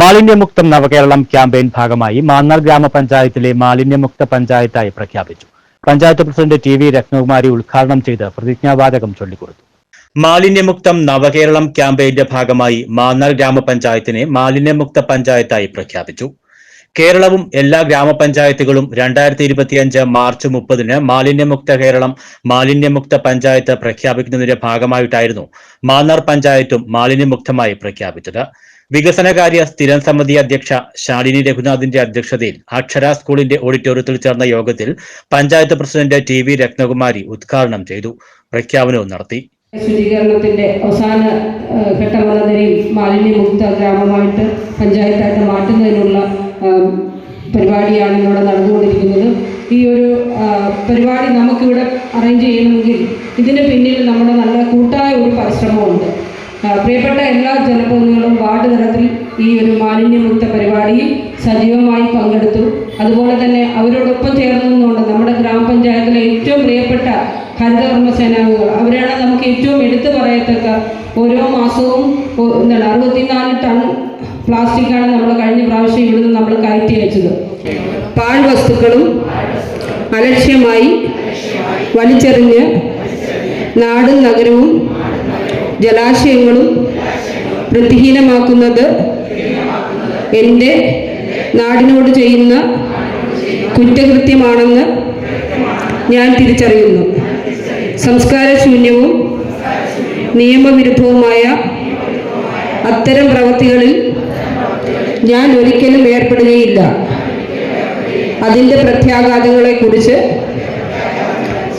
മാലിന്യമുക്തം നവകേരളം campaign ഭാഗമായി മാന്നാർ ഗ്രാമപഞ്ചായത്തിലെ മാലിന്യമുക്ത പഞ്ചായത്തായി പ്രഖ്യാപിച്ചു. Panchayat president T V Rathnakumari ഉദ്ഘാടനം ചെയ്ത് പ്രതിജ്ഞാവാചകം ചൊല്ലിക്കൊടുത്തു. മാലിന്യമുക്തം നവകേരളം ക്യാമ്പയിന്റെ ഭാഗമായി മാന്നാർ ഗ്രാമപഞ്ചായത്തിനെ മാലിന്യമുക്ത പഞ്ചായത്തായി പ്രഖ്യാപിച്ചു. കേരളവും എല്ലാ ഗ്രാമപഞ്ചായത്തുകളും രണ്ടായിരത്തി ഇരുപത്തിയഞ്ച് മാർച്ച് മുപ്പതിന് മാലിന്യമുക്ത കേരളം മാലിന്യമുക്ത പഞ്ചായത്ത് പ്രഖ്യാപിക്കുന്നതിന്റെ ഭാഗമായിട്ടായിരുന്നു മാന്നാർ പഞ്ചായത്തും മാലിന്യമുക്തമായി പ്രഖ്യാപിച്ചത്. വികസനകാര്യ സ്ഥിരം സമിതി അധ്യക്ഷ ശാലിനി രഘുനാഥിന്റെ അധ്യക്ഷതയിൽ അക്ഷര സ്കൂളിന്റെ ഓഡിറ്റോറിയത്തിൽ ചേർന്ന യോഗത്തിൽ panchayat president T V Rathnakumari ഉദ്ഘാടനം ചെയ്തു. പ്രഖ്യാപനവും നടത്തി. ശുചീകരണത്തിന്റെ അവസാന നിലയിൽ മാലിന്യമുക്ത ഗ്രാമമായിട്ട് പഞ്ചായത്തായിട്ട് മാറ്റുന്നതിനുള്ള പരിപാടിയാണ് ഇവിടെ നടന്നുകൊണ്ടിരിക്കുന്നത്. ഈ ഒരു പരിപാടി നമുക്കിവിടെ അറേഞ്ച് ചെയ്യണമെങ്കിൽ ഇതിന് പിന്നിൽ നമ്മുടെ നല്ല കൂട്ടായ ഒരു പരിശ്രമമുണ്ട്. പ്രിയപ്പെട്ട എല്ലാ ജനപ്രതിനിധികളും വാർഡ് തലത്തിൽ ഈ ഒരു മാലിന്യമുക്ത പരിപാടിയിൽ സജീവമായി പങ്കെടുത്തു. അതുപോലെ തന്നെ അവരോടൊപ്പം ചേർന്നുകൊണ്ട് നമ്മുടെ ഗ്രാമപഞ്ചായത്തിലെ ഏറ്റവും പ്രിയപ്പെട്ട ഹരിതകർമ്മ സേനാനികൾ അവരാണ് നമുക്ക് ഏറ്റവും എടുത്തു പറയത്തക്ക ഓരോ മാസവും എന്താണ് അറുപത്തിനാല് ടൺ പ്ലാസ്റ്റിക്കാണ് നമ്മൾ കഴിഞ്ഞ പ്രാവശ്യം ഇവിടുന്ന് നമ്മൾ കയറ്റി അയച്ചത്. പാഴ്വസ്തുക്കളും അലക്ഷ്യമായി വലിച്ചെറിഞ്ഞ് നാടും നഗരവും ജലാശയങ്ങളും വൃത്തിഹീനമാക്കുന്നത് എന്റെ നാടിനോട് ചെയ്യുന്ന കുറ്റകൃത്യമാണെന്ന് ഞാൻ തിരിച്ചറിയുന്നു. സംസ്കാരശൂന്യവും നിയമവിരുദ്ധവുമായ അത്തരം പ്രവൃത്തികളിൽ ഞാൻ ഒരിക്കലും ഏർപ്പെടുകയില്ല. അതിന്റെ പ്രത്യാഘാതങ്ങളെക്കുറിച്ച്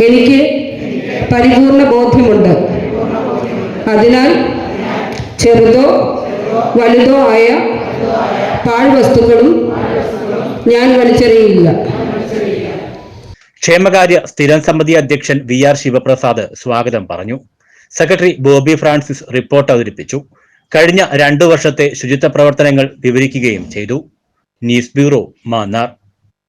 എനിക്ക് പരിപൂർണ ബോധ്യമുണ്ട്. അതിനാൽ ചെറുതോ വലുതോ ആയ പാഴ്വസ്തുക്കളും ഞാൻ വലിച്ചെറിയില്ല ക്ഷേമകാര്യ സ്ഥിരം സമിതി അധ്യക്ഷൻ വി ആർ ശിവപ്രസാദ് സ്വാഗതം പറഞ്ഞു. സെക്രട്ടറി ബോബി ഫ്രാൻസിസ് റിപ്പോർട്ട് അവതരിപ്പിച്ചു. കഴിഞ്ഞ രണ്ടു വർഷത്തെ ശുചിത്വ പ്രവർത്തനങ്ങൾ വിവരിക്കുകയും ചെയ്തു. News bureau Mannar.